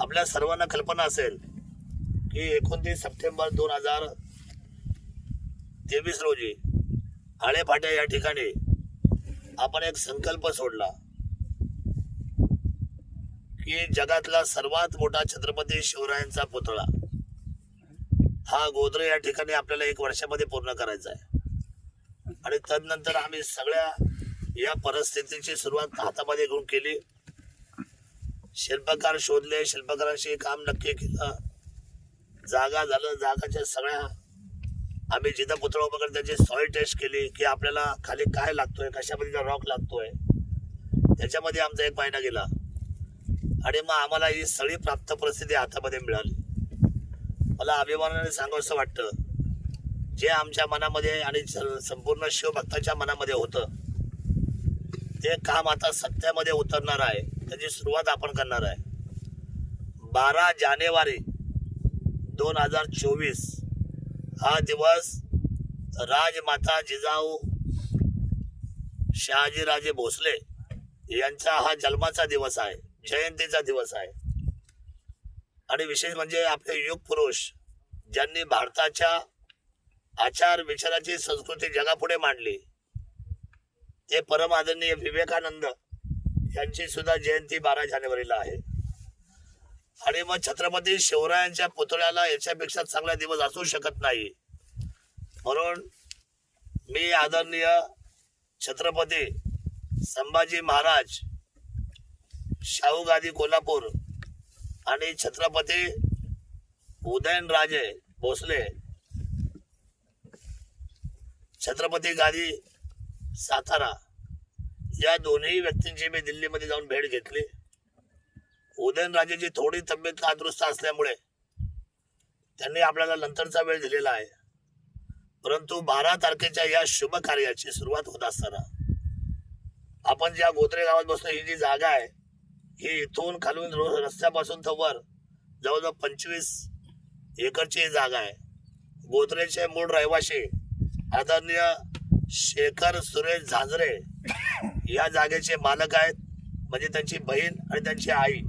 आपल्या सर्वांना कल्पना असेल की एकोणतीस सप्टेंबर दोन हजार तेवीस रोजी आळेफाट्या या ठिकाणी आपण एक संकल्प सोडला की जगातला सर्वात मोठा छत्रपती शिवरायांचा पुतळा हा गोद्र या ठिकाणी आपल्याला एक वर्षामध्ये पूर्ण करायचा आहे. आणि तदनंतर आम्ही सगळ्या या परिस्थितीची सुरुवात हातामध्ये घेऊन केली. शिल्पकार शोधले शिल्पकारांशी काम नक्की केलं. जागा झालं जागाच्या सगळ्या. आम्ही जिथं पुतळा उभं करतो त्याची सॉइल टेस्ट केली की आपल्याला खाली काय लागतोय कशामध्ये रॉक लागतोय त्याच्यामध्ये आमचा एक महिना गेला. आणि मग आम्हाला ही सगळी प्राप्त परिस्थिती हातामध्ये मिळाली. मला अभिमानाने सांगावंसं वाटतं जे आमच्या मनामध्ये आणि स- संपूर्ण शिवभक्ताच्या मनामध्ये होतं ते काम आता सत्यामध्ये उतरणार आहे. त्याची सुरुवात आपण करणार आहे. बारा जानेवारी दोन हजार चोवीस. हा दिवस राजमाता जिजाऊ शहाजीराजे भोसले यांचा हा जन्माचा दिवस आहे जयंतीचा दिवस आहे. आणि विशेष म्हणजे आपले युग पुरुष ज्यांनी भारताच्या आचार विचाराची संस्कृती जगापुढे मांडली. ते परम आदरणीय विवेकानंद त्यांची सुद्धा जयंती बारा जानेवारीला आहे. आणि मग छत्रपती शिवरायांच्या पुतळ्याला याच्यापेक्षा चांगला दिवस असू शकत नाही. म्हणून मी आदरणीय छत्रपती संभाजी महाराज शाहू गादी कोल्हापूर आणि छत्रपती उदयनराजे भोसले छत्रपती गादी सातारा या दोन्ही व्यक्तींची मी दिल्लीमध्ये जाऊन भेट घेतली. उदयनराजेची थोडी तब्येत नादुरुस्त असल्यामुळे त्यांनी आपल्याला नंतरचा वेळ दिलेला आहे. परंतु बारा तारखेच्या या शुभ कार्याची सुरुवात होत असताना आपण ज्या गोत्रे गावात बसून ही जी जागा आहे ही इथून खालून रो- रस्त्यापासून तर वर जवळजवळ पंचवीस एकरची ही जागा आहे. गोत्रेचे मूळ रहिवासी आदरणीय शेखर सुरेश झांजरे या जागेचे मालक आहेत म्हणजे त्यांची बहीण आणि त्यांची आई.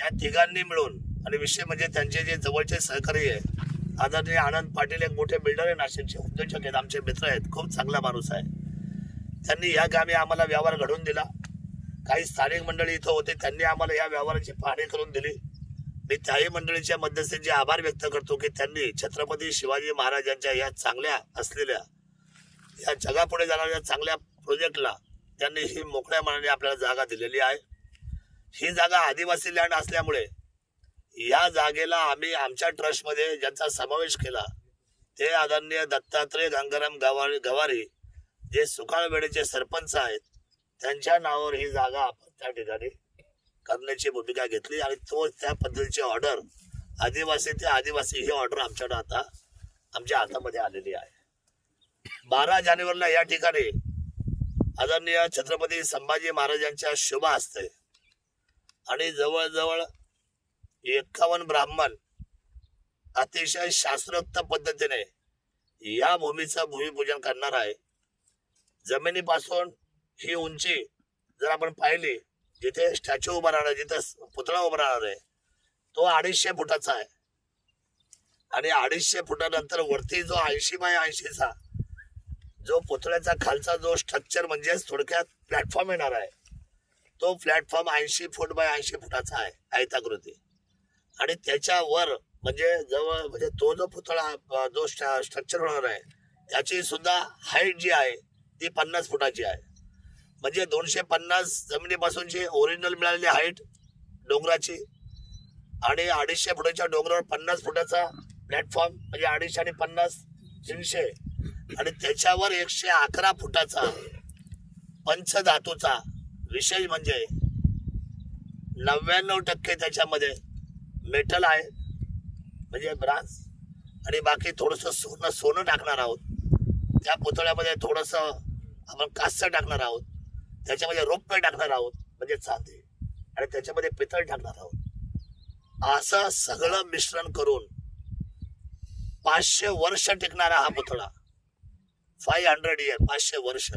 या तिघांनी मिळून आणि विषय म्हणजे त्यांचे जे जवळचे सहकारी आहे आदरणीय आनंद पाटील एक मोठे बिल्डर आहे नाशिकचे उद्योजक आहेत आमचे मित्र आहेत खूप चांगला माणूस आहे. त्यांनी या गावी आम्हाला व्यवहार घडवून दिला. काही स्थानिक मंडळी इथं होते त्यांनी आम्हाला या व्यवहाराची पाहणी करून दिली. मी त्याही मंडळीच्या मध्यस्थीचे आभार व्यक्त करतो की त्यांनी छत्रपती शिवाजी महाराजांच्या या चांगल्या असलेल्या या जगापुढे जाणाऱ्या चांगल्या प्रोजेक्टला त्यांनी ही मोकळ्या मनाने आपल्याला जागा दिलेली आहे. ही जागा आदिवासी लँड असल्यामुळे या जागेला आम्ही आमच्या ट्रस्टमध्ये ज्यांचा समावेश केला ते आदरणीय दत्तात्रय गंगाराम गवारी गवारी जे सुकाळवेळेचे सरपंच आहेत त्यांच्या नावावर ही जागा आपण त्या ठिकाणी करण्याची भूमिका घेतली आणि तो त्या पद्धतीची ऑर्डर आदिवासी ते आदिवासी ही ऑर्डर आमच्याकडे आता आमच्या हातामध्ये आलेली आहे. बारा जानेवारीला या ठिकाणी आदरणीय छत्रपती संभाजी महाराजांच्या शुभ असते आणि जवळजवळ एकावन्न ब्राह्मण अतिशय शास्त्रोक्त पद्धतीने या भूमीचं भूमिपूजन करणार आहे. जमिनीपासून ही उंची जर आपण पाहिली जिथे स्टॅच्यू उभा राहणार जिथे पुतळा उभा राहणार आहे तो अडीचशे फुटाचा आहे. आणि अडीचशे फुटानंतर वरती जो ऐंशी बाय ऐंशीचा जो पुतळ्याचा खालचा जो स्ट्रक्चर म्हणजे थोडक्यात प्लॅटफॉर्म येणार आहे तो प्लॅटफॉर्म ऐंशी फूट बाय ऐंशी फुटाचा आहे आयताकृती आणि त्याच्यावर म्हणजे जवळ म्हणजे तो जो पुतळा जो स्ट्रक्चर होणार आहे त्याची सुद्धा हाईट जी आहे ती पन्नास फुटाची आहे. म्हणजे दोनशे पन्नास जमिनीपासूनची ओरिजिनल मिळालेली हाईट डोंगराची आणि अडीचशे फुटाच्या डोंगरावर पन्नास फुटाचा प्लॅटफॉर्म म्हणजे अडीचशे आणि पन्नास तीनशे आणि त्याच्यावर एकशे अकरा फुटाचा पंचधातूचा विशेष म्हणजे नव्याण्णव टक्के त्याच्यामध्ये मेटल आहे. म्हणजे ब्रास आणि बाकी थोडंसं सोनं सोनं टाकणार आहोत. त्या पुतळ्यामध्ये थोडंसं आपण कास्य टाकणार आहोत. त्याच्यामध्ये रौप्य टाकणार आहोत. म्हणजे चांदी. आणि त्याच्यामध्ये पितळ टाकणार आहोत. असं सगळं मिश्रण करून पाचशे वर्ष टिकणारा हा पुतळा. फाय हंड्रेड इयर पाचशे वर्ष.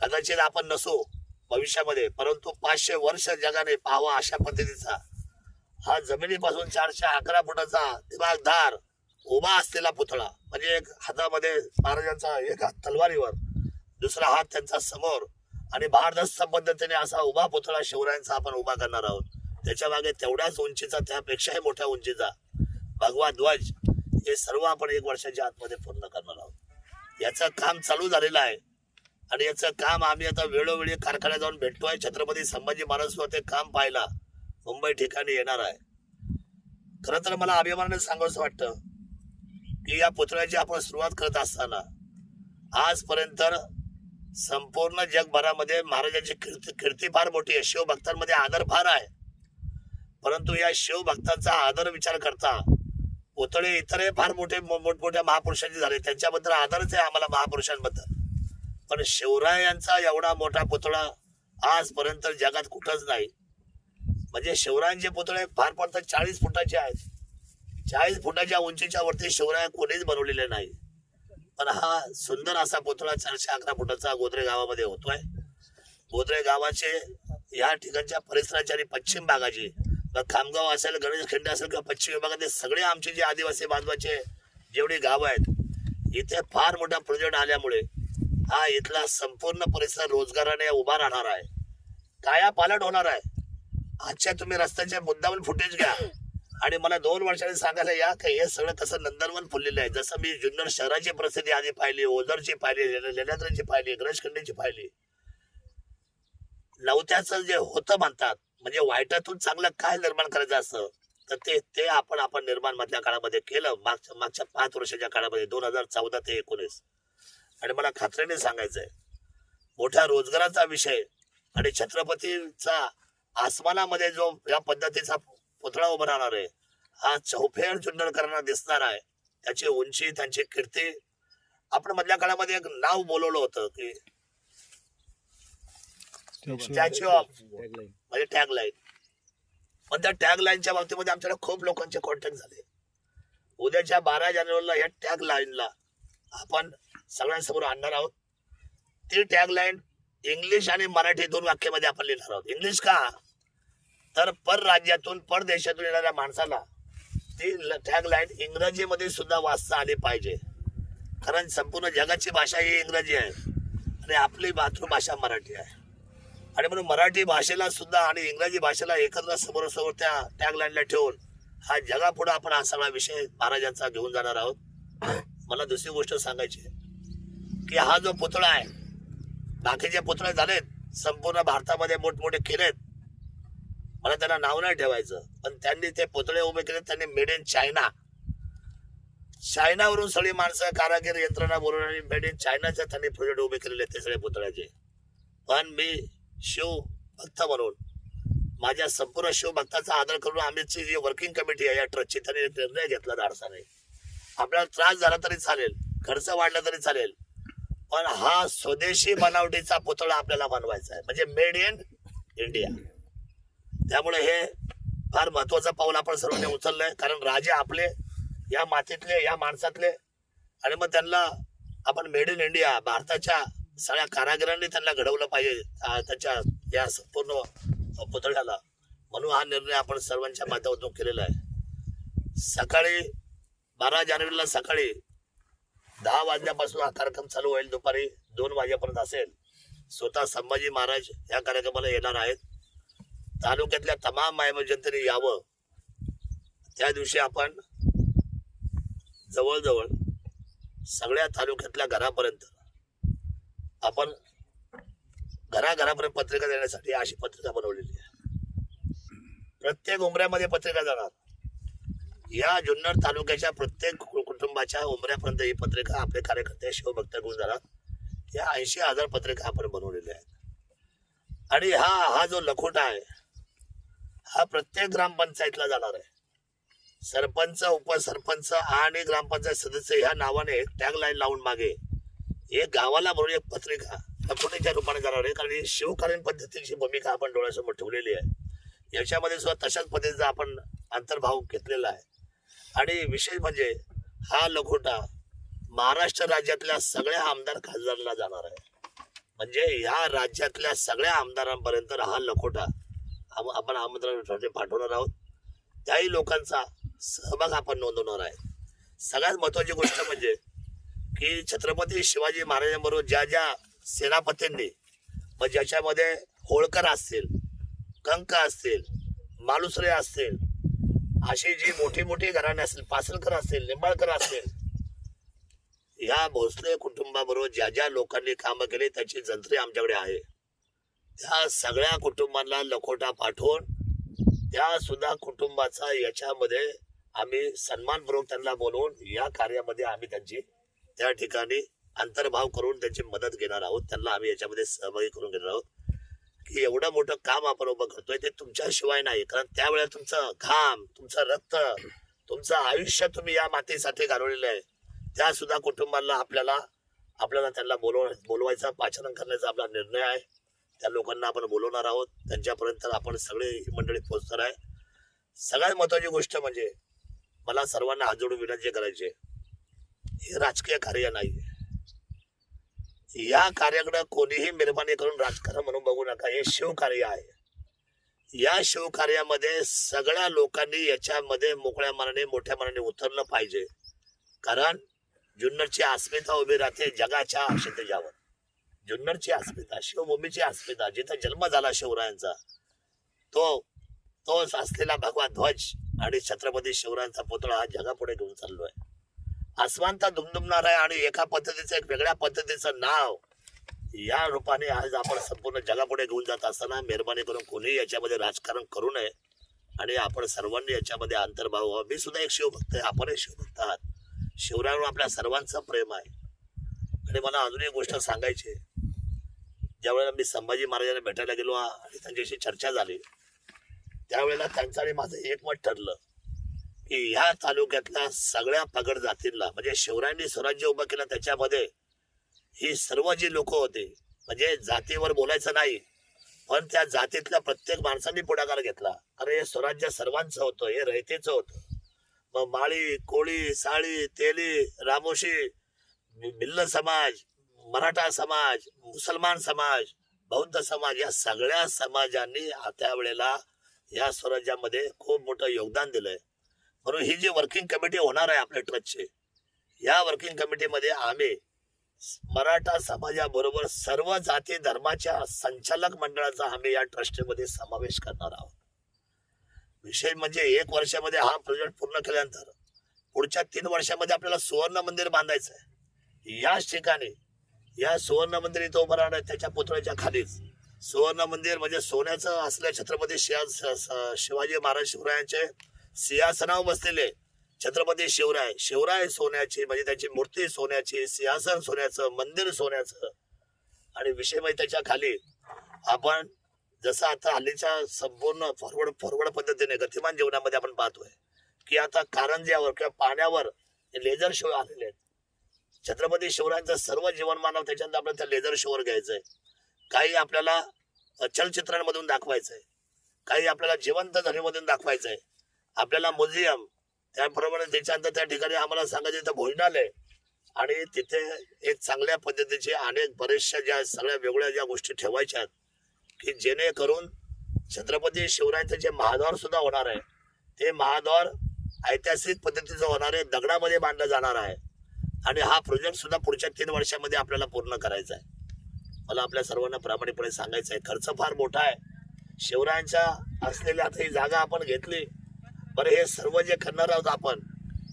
कदाचित आपण नसू भविष्यामध्ये परंतु पाचशे वर्ष जगाने पाहावा अशा पद्धतीचा. हा जमिनीपासून चारशे अकरा फुटाचा दिमागदार उभा असलेला पुतळा म्हणजे एक हातामध्ये महाराजांचा एक हात तलवारीवर दुसरा हात त्यांचा समोर आणि भारदस्त पद्धतीने असा उभा पुतळा शिवरायांचा आपण उभा करणार आहोत. त्याच्यामागे तेवढ्याच उंचीचा त्यापेक्षाही मोठ्या उंचीचा भगवा ध्वज हे सर्व आपण एक वर्षाच्या आतमध्ये पूर्ण करणार आहोत. याचं काम चालू झालेलं आहे. आणि याचं काम आम्ही आता वेळोवेळी कारखान्यात जाऊन भेटतोय छत्रपती संभाजी महाराज ते काम पाहायला मुंबई ठिकाणी येणार आहे. खरं तर मला अभिमानाने सांगावंसं वाटतं की या पुतळ्याची आपण सुरुवात करत असताना आजपर्यंत संपूर्ण जगभरामध्ये महाराजांची कीर्ती कीर्ती फार मोठी आहे. शिवभक्तांमध्ये आदर फार आहे. परंतु या शिवभक्तांचा आदर विचार करता पुतळे इतरही फार मोठे मो- मोठमोठ्या महापुरुषांचे झाले. त्यांच्याबद्दल आदरच आहे आम्हाला महापुरुषांबद्दल. पण शिवरायांचा एवढा मोठा पुतळा आजपर्यंत जगात कुठंच नाही. म्हणजे शिवरायांचे पुतळे फार फार तर चाळीस फुटाचे आहेत. चाळीस फुटाच्या उंचीच्या वरती शिवराय कोणीच बनवलेले नाही. पण हा सुंदर असा पुतळा चारशे अकरा फुटाचा गोदरे गावामध्ये होतोय. गोदरे गावाचे या ठिकाणच्या परिसराची आणि पश्चिम भागाची खामगाव असेल गणेश खिंड असेल किंवा पश्चिम विभागातील सगळे आमचे जे आदिवासी बांधवाचे जेवढे गाव आहेत इथे फार मोठा प्रोजेक्ट आल्यामुळे हा इथला संपूर्ण परिसर रोजगाराने उभा राहणार आहे. काया पालट होणार आहे. आजच्या तुम्ही रस्त्याच्या मुद्दावर फुटेज घ्या. आणि मला दोन वर्षांनी सांगायला या की हे सगळं कसं नंदनवन फुललेलं आहे. जसं मी जुन्नर शहराची परिस्थिती आधी पाहिली ओझरची पाहिली लेण्याद्राची पाहिली गणेशखंडीची पाहिली. नवत्याचं जे होतं म्हणतात म्हणजे वाईटातून चांगलं काय निर्माण करायचं असतं तर ते ते आपण आपण निर्माण मधल्या काळामध्ये केलं. मागच्या मागच्या पाच वर्षाच्या काळामध्ये दोन हजार चौदा ते एकोणीस. आणि मला खात्रीने सांगायचंय मोठ्या रोजगाराचा विषय आणि छत्रपतीचा आसमानामध्ये जो या पद्धतीचा पुतळा उभा राहणार आहे हा चौफेर करणारा दिसणार आहे. त्याची उंची त्यांची कीर्ती. आपण मधल्या काळामध्ये एक नाव बोलवलं होतं की स्टॅच्यू ऑफ म्हणजे टॅग लाईन पण त्या टॅग लाईनच्या बाबतीमध्ये आमच्याकडे खूप लोकांचे कॉन्टॅक्ट झाले. उद्याच्या बारा जानेवारीला या टॅग लाईनला आपण सगळ्यांसमोर आणणार आहोत. ती टॅग लाईन इंग्लिश आणि मराठी दोन वाक्यामध्ये आपण लिहिणार आहोत. इंग्लिश का? तर पर राज्यातून पर देशातून येणाऱ्या माणसाला ती टॅग लाईन इंग्रजीमध्ये सुद्धा वाचता आली पाहिजे. कारण संपूर्ण जगाची भाषा ही इंग्रजी आहे. आणि आपली मातृभाषा मराठी आहे. आणि म्हणून मराठी भाषेला सुद्धा आणि इंग्रजी भाषेला एकत्र समोरासमोर त्या टॅगलाईनला ठेवून हा जगापुढे आपण हा सगळा विषय महाराजांचा घेऊन जाणार आहोत. मला दुसरी गोष्ट सांगायची की हा जो पुतळा आहे बाकीचे पुतळे झालेत संपूर्ण भारतामध्ये मोठमोठे केलेत मला त्यांना नाव नाही ठेवायचं पण त्यांनी ते पुतळे उभे केले त्यांनी मेड इन चायना चायनावरून सगळी माणसं कारागीर यंत्रणा बोलून आणि मेड इन चायनाचे त्यांनी प्रोजेक्ट उभे केलेले ते सगळे पुतळ्याचे. पण मी शिव भक्त म्हणून. माझ्या संपूर्ण शिव भक्ताचा आदर करून आमची जी वर्किंग कमिटी आहे या ट्रस्टची त्यांनी निर्णय घेतला धाडसाने. आपल्याला त्रास झाला तरी चालेल खर्च वाढला तरी चालेल. पण हा स्वदेशी बनावटीचा पुतळा आपल्याला बनवायचा आहे. म्हणजे मेड इन इंडिया त्यामुळे हे फार महत्वाचं पाऊल आपण सर्वांनी उचललंय. कारण राजे आपले या मातीतले या माणसातले. आणि मग त्यांना आपण मेड इन इंडिया भारताच्या सगळ्या कारागिरांनी त्यांना घडवलं पाहिजे त्याच्या या संपूर्ण पुतळ्याला. म्हणून हा निर्णय आपण सर्वांच्या माध्यमातून केलेला आहे. सकाळी बारा जानेवारीला सकाळी दहा वाजल्यापासून हा कार्यक्रम चालू होईल. दुपारी दोन वाजेपर्यंत असेल. स्वतः संभाजी महाराज या कार्यक्रमाला येणार आहेत. तालुक्यातल्या तमाम मायमजंतरी यावं. त्या दिवशी आपण जवळजवळ सगळ्या तालुक्यातल्या घरापर्यंत आपण घराघरापर्यंत पत्रिका देण्यासाठी अशी पत्रिका बनवलेली आहे. प्रत्येक उमऱ्यामध्ये पत्रिका जाणार. या जुन्नर तालुक्याच्या प्रत्येक कु- कुटुंबाच्या उमऱ्यापर्यंत ही पत्रिका आपले कार्यकर्ते शिवभक्त घेऊन जाणार. या ऐंशी हजार पत्रिका आपण बनवलेल्या आहेत. आणि हा हा जो लखोटा आहे हा प्रत्येक ग्रामपंचायतला जाणार आहे. सरपंच उपसरपंच आणि ग्रामपंचायत सदस्य ह्या नावाने एक टॅग लाईन लावून मागे एक गावाला म्हणून एक पत्रिका लखोटीच्या रूपाने जाणार आहे. कारण ही शिवकालीन पद्धतीची भूमिका आपण डोळ्यासमोर ठेवलेली आहे. याच्यामध्ये सुद्धा तशाच पद्धतीचा आपण अंतर्भाव घेतलेला आहे. आणि विशेष म्हणजे हा लखोटा महाराष्ट्र राज्यातल्या सगळ्या आमदार खासदारांना जाणार आहे. म्हणजे ह्या राज्यातल्या सगळ्या आमदारांपर्यंत हा लखोटा आम- आपण आमंत्रण पाठवणार आहोत. त्याही लोकांचा सहभाग आपण नोंदवणार आहे. सगळ्यात महत्वाची गोष्ट म्हणजे की छत्रपती शिवाजी महाराजांबरोबर ज्या ज्या सेनापतींनी मग ज्याच्यामध्ये होळकर असतील कंक असतील मालुसरे असतील अशी जी मोठी मोठी घराणे असतील पासलकर असतील निंबाळकर असतील या भोसले कुटुंबाबरोबर ज्या ज्या लोकांनी कामं केली त्याची जंत्री आमच्याकडे आहे. त्या सगळ्या कुटुंबांना लखोटा पाठवून त्या सुद्धा कुटुंबाचा याच्यामध्ये आम्ही सन्मानपूर्वक त्यांना बोलवून या कार्यामध्ये आम्ही त्यांची त्या ठिकाणी अंतर्भाव करून त्यांची मदत घेणार आहोत. त्यांना आम्ही याच्यामध्ये सहभागी करून घेणार आहोत. की एवढं मोठं काम आपण उभं करतोय ते तुमच्याशिवाय नाही. कारण त्यावेळेला तुमचं घाम तुमचं रक्त तुमचं आयुष्य तुम्ही या मातीसाठी घालवलेलं आहे. त्या सुद्धा कुटुंबाला आपल्याला आपल्याला त्यांना बोलव बोलवायचा पाचन करण्याचा आपला निर्णय आहे. त्या लोकांना आपण बोलवणार आहोत. त्यांच्यापर्यंत आपण सगळे ही मंडळी पोहोचणार आहे. सगळ्यात महत्वाची गोष्ट म्हणजे मला सर्वांना हात जोडून विनंती करायची आहे. हे राजकीय कार्य नाही या कार्याकडे कोणीही मेहरबानी करून राजकारण म्हणून बघू नका हे शिवकार्य आहे. या शिवकार्यामध्ये सगळ्या लोकांनी याच्यामध्ये मोकळ्या मनाने मोठ्या मनाने उतरलं पाहिजे. कारण जुन्नरची अस्मिता उभी राहते जगाच्या क्षितिजावर जुन्नरची अस्मिता शिवभूमीची अस्मिता जिथं जन्म झाला शिवरायांचा तो तोच असलेला भगवा ध्वज आणि छत्रपती शिवरायांचा पुतळा हा जगापुढे घेऊन चाललो आहे आसमानता दुमदुमणार आहे आणि एका पद्धतीचं एक वेगळ्या पद्धतीचं नाव. या रूपाने आज आपण संपूर्ण जगापुढे घेऊन जात असताना मेहरबानी करून कोणीही याच्यामध्ये राजकारण करू नये आणि आपण सर्वांनी याच्यामध्ये अंतर्भाव व्हावा. मी सुद्धा एक शिवभक्त आहे आपणही शिवभक्त आहात. शिवरायावर आपल्या सर्वांचं प्रेम आहे. आणि मला अजून एक गोष्ट सांगायची ज्यावेळेला मी संभाजी महाराजांना भेटायला गेलो आणि त्यांच्याशी चर्चा झाली त्यावेळेला त्यांचं आणि माझं एकमत ठरलं. ह्या तालुक्यातल्या सगळ्या पगड जातींना म्हणजे शिवरायांनी स्वराज्य उभं केलं त्याच्यामध्ये ही सर्व जी लोक होते म्हणजे जातीवर बोलायचं नाही पण त्या जातीतल्या प्रत्येक माणसांनी पुढाकार घेतला. अरे हे स्वराज्य सर्वांचं होतं हे रयतेचं होतं. मग माळी कोळी साळी तेली रामोशी मिल्ल समाज मराठा समाज मुसलमान समाज बौद्ध समाज या सगळ्या समाजांनी त्यावेळेला या स्वराज्यामध्ये खूप मोठं योगदान दिलंय. म्हणून ही जी वर्किंग कमिटी होणार आहे आपल्या ट्रस्टची या वर्किंग कमिटीमध्ये आम्ही मराठा समाजाबरोबर सर्व जाती धर्माच्या संचालक मंडळाचा आम्ही या ट्रस्टमध्ये समावेश करणार आहोत. विशेष म्हणजे एक वर्षामध्ये हा प्रोजेक्ट पूर्ण केल्यानंतर पुढच्या तीन वर्षामध्ये आपल्याला सुवर्ण मंदिर बांधायचं आहे. याच ठिकाणी या सुवर्ण मंदिर इथं उभं राहणार त्याच्या पुतळ्याच्या खालीच. सुवर्ण मंदिर म्हणजे सोन्याचं असल्या छत्रपती शिवाजी महाराज शिवरायांचे सिंहासनावर बसलेले छत्रपती शिवराय. शिवराय सोन्याची म्हणजे त्याची मूर्ती सोन्याची सिंहासन सोन्याचं मंदिर सोन्याचं. आणि विषय म्हणजे त्याच्याखाली आपण जसं आता हल्लीच्या संपूर्ण फॉरवर्ड फॉरवर्ड पद्धतीने गतिमान जीवनामध्ये आपण पाहतोय की आता कारंज्यावर किंवा पाण्यावर लेझर शो आलेले आहेत छत्रपती शिवरायांचं सर्व जीवनमानव त्याच्यानंतर आपल्याला त्या लेझर शोवर घ्यायचंय. काही आपल्याला चलचित्रांमधून चलचित्रांमधून दाखवायचंय. काही आपल्याला जिवंत ध्वनीमधून दाखवायचंय. आपल्याला म्युझियम त्याबरोबर त्याच्यानंतर त्या ठिकाणी आम्हाला सांगायचं इथं भोजनालय आणि तिथे एक चांगल्या पद्धतीचे अनेक बऱ्याचशा ज्या सगळ्या वेगळ्या ज्या गोष्टी ठेवायच्या आहेत की जेणेकरून छत्रपती शिवरायांचं जे महाद्वार सुद्धा होणार आहे ते महाद्वार ऐतिहासिक पद्धतीचं होणार आहे दगडामध्ये बांधलं जाणार आहे. आणि हा प्रोजेक्ट सुद्धा पुढच्या तीन वर्षामध्ये आपल्याला पूर्ण करायचा आहे. मला आपल्या सर्वांना प्रामाणिकपणे सांगायचं आहे खर्च फार मोठा आहे. शिवरायांच्या असलेली आता ही जागा आपण घेतली बरं हे सर्व जे करणार आहोत आपण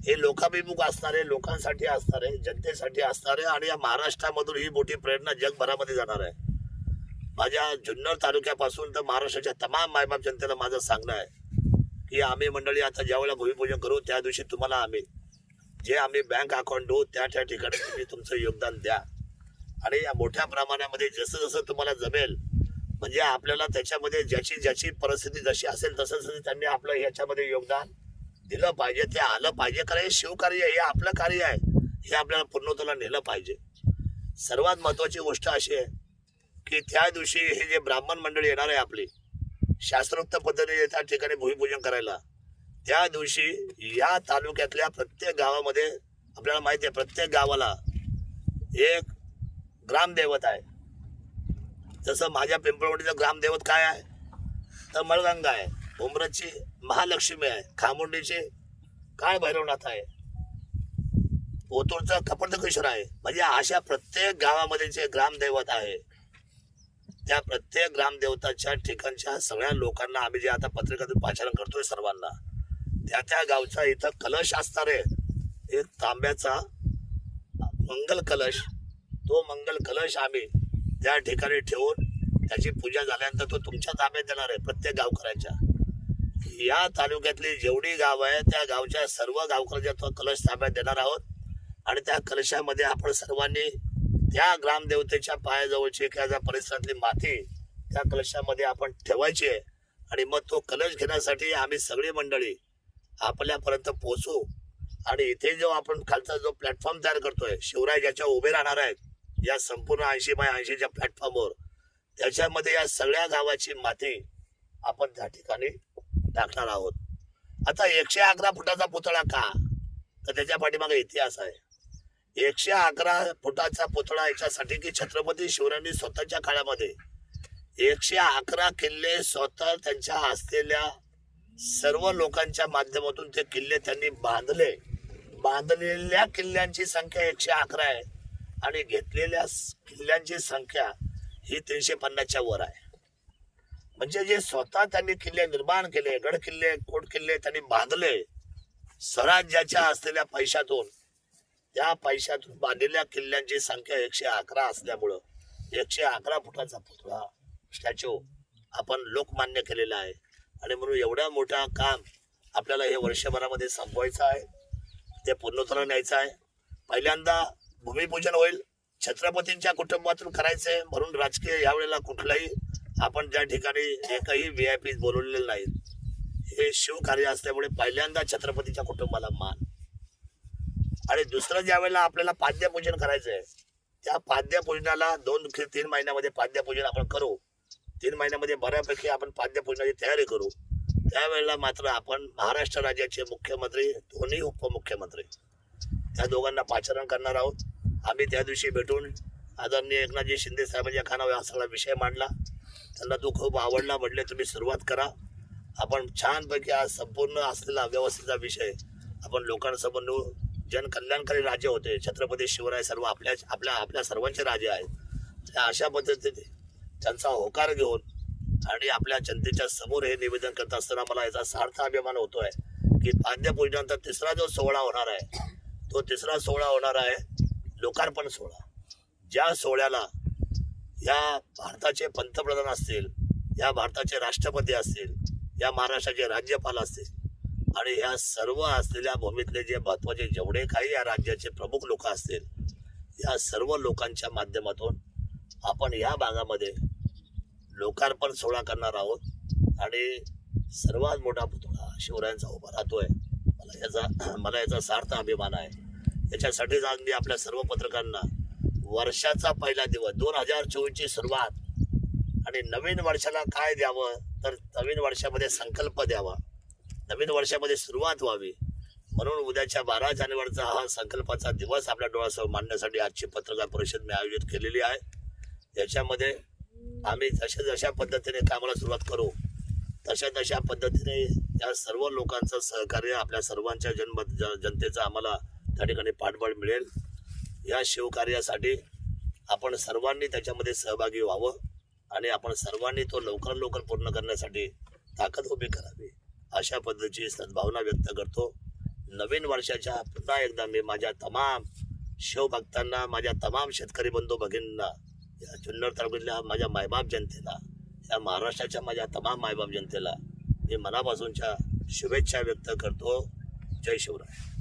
हे लोकाभिमुख असणारे लोकांसाठी असणार आहे जनतेसाठी असणार आहे आणि या महाराष्ट्रामधून ही मोठी प्रेरणा जगभरामध्ये जाणार आहे. माझ्या जुन्नर तालुक्यापासून तर महाराष्ट्राच्या तमाम मायबाप जनतेला माझं सांगणं आहे की आम्ही मंडळी आता ज्यावेळेला भूमिपूजन करू त्या दिवशी तुम्हाला आम्ही जे आम्ही बँक अकाउंट देऊ त्या त्या ठिकाणी तुम्ही तुमचं योगदान द्या. आणि या मोठ्या प्रमाणामध्ये जसं जसं तुम्हाला जमेल म्हणजे आपल्याला त्याच्यामध्ये ज्याची ज्याची परिस्थिती जशी असेल तसं तसं त्यांनी आपलं याच्यामध्ये योगदान दिलं पाहिजे. ते आलं पाहिजे. कारण हे शिवकार्य हे आपलं कार्य आहे. हे आपल्याला पूर्णत्वाला नेलं पाहिजे. सर्वात महत्त्वाची गोष्ट अशी आहे की त्या दिवशी हे जे ब्राह्मण मंडळी येणार आहे आपली शास्त्रोक्त पद्धतीने त्या ठिकाणी भूमिपूजन करायला त्या दिवशी या तालुक्यातल्या प्रत्येक गावामध्ये आपल्याला माहिती आहे प्रत्येक गावाला एक ग्रामदैवत आहे. जसं माझ्या पिंपळवडीचं ग्रामदैवत काय आहे? तर मळगंगा आहे उमरतची महालक्ष्मी आहे खामुंडीचे काय भैरवनाथ आहे? ओतूरचं कपडकेश्वर आहे. म्हणजे अशा प्रत्येक गावामध्ये जे ग्रामदैवत आहे त्या प्रत्येक ग्रामदेवताच्या ठिकाणच्या सगळ्या लोकांना आम्ही जे आता पत्रिकातून पाचारण करतोय सर्वांना त्या त्या गावचा इथं कलश असणार आहे एक तांब्याचा मंगल कलश तो मंगल कलश आम्ही त्या ठिकाणी ठेवून त्याची पूजा झाल्यानंतर तो तुमच्या ताब्यात देणार आहे प्रत्येक गावकऱ्याच्या. या तालुक्यातली जेवढी गाव आहे त्या गावच्या सर्व गावकऱ्याच्या तो कलश ताब्यात देणार आहोत. आणि त्या कलशामध्ये आपण सर्वांनी त्या ग्रामदेवतेच्या पायाजवळची एखाद्या परिसरातली माती त्या कलशामध्ये आपण ठेवायची आहे. आणि मग तो कलश घेण्यासाठी आम्ही सगळी मंडळी आपल्यापर्यंत पोहोचू. आणि इथे जो आपण खालचा जो प्लॅटफॉर्म तयार करतोय शिवराय ज्याच्या उभे राहणार आहेत या संपूर्ण ऐंशी बाय ऐंशीच्या प्लॅटफॉर्मवर त्याच्यामध्ये या सगळ्या गावाची माती आपण त्या ठिकाणी टाकणार आहोत. आता एकशे अकरा फुटाचा पुतळा का? तर त्याच्या पाठीमागे इतिहास आहे. एकशे अकरा फुटाचा पुतळा याच्यासाठी की छत्रपती शिवरायांनी स्वतःच्या काळामध्ये एकशे अकरा किल्ले स्वतः त्यांच्या असलेल्या सर्व लोकांच्या माध्यमातून ते किल्ले त्यांनी बांधले. बांधलेल्या किल्ल्यांची संख्या एकशे अकरा आहे. आणि घेतलेल्या किल्ल्यांची संख्या ही तीनशे पन्नासच्या वर आहे. म्हणजे जे स्वतः त्यांनी किल्ले निर्माण केले गड किल्ले कोट किल्ले त्यांनी बांधले स्वराज्याच्या असलेल्या पैशातून त्या पैशातून बांधलेल्या किल्ल्यांची संख्या एकशे अकरा असल्यामुळं एकशे अकरा फुटाचा पुतळा स्टॅच्यू आपण लोकमान्य केलेला आहे. आणि म्हणून एवढ्या मोठा काम आपल्याला हे वर्षभरामध्ये संपवायचं आहे. ते पूर्णोत्तर न्यायचं आहे. पहिल्यांदा भूमिपूजन होईल छत्रपतींच्या कुटुंबातून करायचंय म्हणून राजकीय यावेळेला कुठलाही आपण ज्या ठिकाणी एकही व्ही आय पी बोलवलेले नाहीत हे शिवकार्य असल्यामुळे पहिल्यांदा छत्रपतीच्या कुटुंबाला मान. आणि दुसरं ज्या वेळेला आपल्याला पाद्यपूजन करायचं आहे त्या पाद्यपूजनाला दोन तीन महिन्यामध्ये पाद्यपूजन आपण करू. तीन महिन्यामध्ये बऱ्यापैकी आपण पाद्यपूजनाची तयारी करू. त्यावेळेला मात्र आपण महाराष्ट्र राज्याचे मुख्यमंत्री दोन्ही उपमुख्यमंत्री त्या दोघांना पाचारण करणार आहोत. आम्ही त्या दिवशी भेटून आदरणीय एकनाथजी शिंदे साहेबांच्या खानावर हा सगळा विषय मांडला. त्यांना तो खूप आवडला. म्हटले तुम्ही सुरुवात करा. आपण छानपैकी आज संपूर्ण असलेला व्यवस्थेचा विषय आपण लोकांसमोर नेऊ. जनकल्याणकारी राज्य होते. छत्रपती शिवराय सर्व आपल्या आपल्या आपल्या सर्वांचे राजे आहेत. त्या अशा पद्धतीने त्यांचा होकार घेऊन आणि आपल्या जनतेच्या समोर हे निवेदन करत असताना मला याचा सार्थ अभिमान होतो आहे की पाद्यपूजनानंतर तिसरा जो सोहळा होणार आहे तो तिसरा सोहळा होणार आहे. लोकार्पण सोहळा. ज्या सोहळ्याला या भारताचे पंतप्रधान असतील या भारताचे राष्ट्रपती असतील या महाराष्ट्राचे राज्यपाल असतील आणि ह्या सर्व असलेल्या भूमीतले जे महत्त्वाचे जेवढे काही या राज्याचे प्रमुख लोक असतील या सर्व लोकांच्या माध्यमातून आपण या भागामध्ये लोकार्पण सोहळा करणार आहोत आणि सर्वात मोठा पुतळा शिवरायांचा उभा राहतोय. मला याचा मला याचा सार्थ अभिमान आहे. याच्यासाठीच आज मी आपल्या सर्व पत्रकारांना वर्षाचा पहिला दिवस दोन हजार चोवीसची सुरुवात. आणि नवीन वर्षाला काय द्यावं? तर नवीन वर्षामध्ये संकल्प द्यावा. नवीन वर्षामध्ये सुरुवात व्हावी. म्हणून उद्याच्या बारा जानेवारीचा हा संकल्पाचा दिवस आपल्या डोळ्यासमोर मांडण्यासाठी आजची पत्रकार परिषद मी आयोजित केलेली आहे. याच्यामध्ये आम्ही जशा जशा पद्धतीने कामाला सुरुवात करू तशा तशा पद्धतीने या सर्व लोकांचं सहकार्य आपल्या सर्वांच्या जन्म जनतेचं आम्हाला त्या ठिकाणी पाठबळ मिळेल. या शिवकार्यासाठी आपण सर्वांनी त्याच्यामध्ये सहभागी व्हावं आणि आपण सर्वांनी तो लवकर लवकर पूर्ण करण्यासाठी ताकद उभी करावी अशा पद्धतीची सद्भावना व्यक्त करतो. नवीन वर्षाच्या पुन्हा एकदा मी माझ्या तमाम शिवभक्तांना माझ्या तमाम शेतकरी बंधू भगिनींना या जुन्नर तालुक्यातल्या माझ्या मायबाप जनतेला या महाराष्ट्राच्या माझ्या तमाम मायबाप जनतेला मी मनापासूनच्या शुभेच्छा व्यक्त करतो. जय शिवराय.